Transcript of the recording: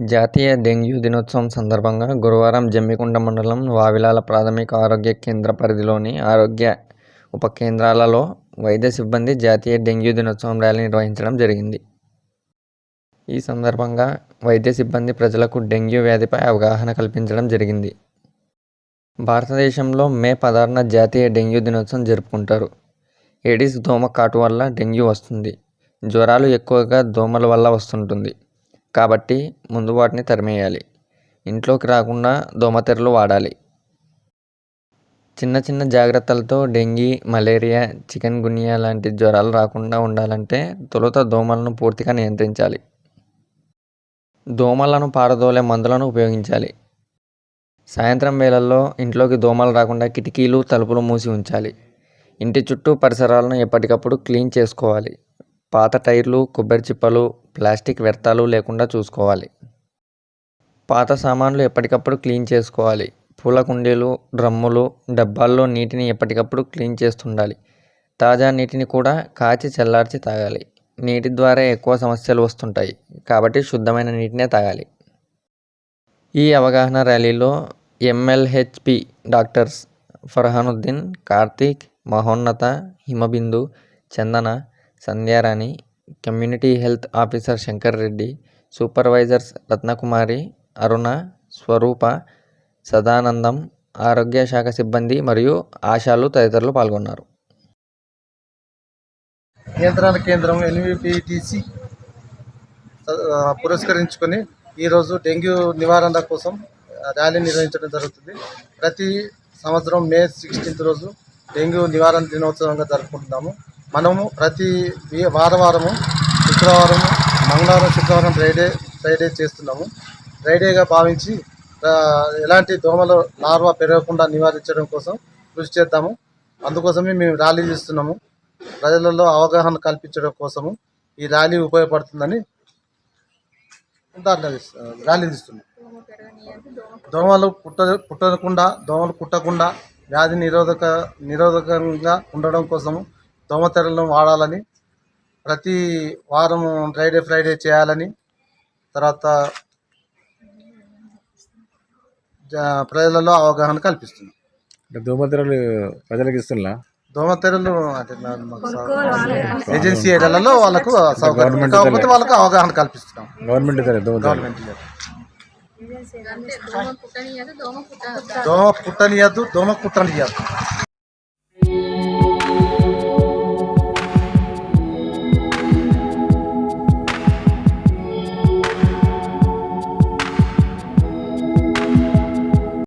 జాతీయ డెంగ్యూ దినోత్సవం సందర్భంగా గురువారం జమ్మికుంట మండలం వావిలాల ప్రాథమిక ఆరోగ్య కేంద్ర పరిధిలోని ఆరోగ్య ఉప కేంద్రాలలో వైద్య సిబ్బంది జాతీయ డెంగ్యూ దినోత్సవం ర్యాలీ నిర్వహించడం జరిగింది. ఈ సందర్భంగా వైద్య సిబ్బంది ప్రజలకు డెంగ్యూ వ్యాధిపై అవగాహన కల్పించడం జరిగింది. భారతదేశంలో మే పదహారున జాతీయ డెంగ్యూ దినోత్సవం జరుపుకుంటారు. ఏడిస్ దోమ కాటు వల్ల డెంగ్యూ వస్తుంది. జ్వరాలు ఎక్కువగా దోమల వల్ల వస్తుంటుంది. కాబట్టి ముందు వాటిని తరిమేయాలి. ఇంట్లోకి రాకుండా దోమతెరలు వాడాలి. చిన్న చిన్న జాగ్రత్తలతో డెంగీ మలేరియా చికెన్ గున్యా లాంటి జ్వరాలు రాకుండా ఉండాలంటే తొలుత దోమలను పూర్తిగా నియంత్రించాలి. దోమలను పారదోలే మందులను ఉపయోగించాలి. సాయంత్రం వేళల్లో ఇంట్లోకి దోమలు రాకుండా కిటికీలు తలుపులు మూసి ఉంచాలి. ఇంటి చుట్టూ పరిసరాలను ఎప్పటికప్పుడు క్లీన్ చేసుకోవాలి. పాత టైర్లు కొబ్బరి చిప్పలు ప్లాస్టిక్ వ్యర్థాలు లేకుండా చూసుకోవాలి. పాత సామాన్లు ఎప్పటికప్పుడు క్లీన్ చేసుకోవాలి. పూల కుండీలు డ్రమ్ములు డబ్బాల్లో నీటిని ఎప్పటికప్పుడు క్లీన్ చేస్తుండాలి. తాజా నీటిని కూడా కాచి చల్లార్చి తాగాలి. నీటి ద్వారా ఎక్కువ సమస్యలు వస్తుంటాయి. కాబట్టి శుద్ధమైన నీటినే తాగాలి. ఈ అవగాహన ర్యాలీలో MLHP doctors Farhanuddin Karthik Mahonnatha Himabindu Chandana Sandhyarani community health officer Shankar Reddy supervisors Ratnakumari Aruna Swarupa Sadanandam ఆరోగ్య శాఖ సిబ్బంది మరియు ఆశాలు తదితరులు పాల్గొన్నారు. నియంత్రణ కేంద్రం ఎన్విపిటిసి పురస్కరించుకొని ఈరోజు డెంగ్యూ నివారణ కోసం ర్యాలీ నిర్వహించడం జరుగుతుంది. ప్రతి సంవత్సరం మే సిక్స్టీన్త్ రోజు డెంగ్యూ నివారణ దినోత్సవంగా జరుపుకుంటున్నాము. మనము ప్రతి వారవారము శుక్రవారము శుక్రవారం మంగళవారం శుక్రవారం ఫ్రైడే ఫ్రైడే చేస్తున్నాము. ఫ్రైడేగా భావించి ఎలాంటి దోమలు లార్వా పెరగకుండా నివారించడం కోసం కృషి చేద్దాము. అందుకోసమే మేము ర్యాలీ చేస్తున్నాము. ప్రజలలో అవగాహన కల్పించడం కోసము ఈ ర్యాలీ ఉపయోగపడుతుందని ర్యాలీ తీస్తున్నాం దోమలు పుట్ట పుట్టకుండా దోమలు కుట్టకుండా వ్యాధి నిరోధక నిరోధకంగా ఉండడం కోసము దోమతెరలను వాడాలని ప్రతి వారం ఫ్రైడే ఫ్రైడే చేయాలని తర్వాత ప్రజలలో అవగాహన కల్పిస్తుంది అంటే దోమతెరలు ప్రజలకు ఇస్తున్నా? దోమతెరలు అంటే ఏజెన్సీ ఏరియాలలో వాళ్ళకు సౌకర్యం. కాకపోతే వాళ్ళకు అవగాహన కల్పిస్తున్నాం. Government government. దోమ పుట్టనియద్దు దోమ కుట్టనియద్దు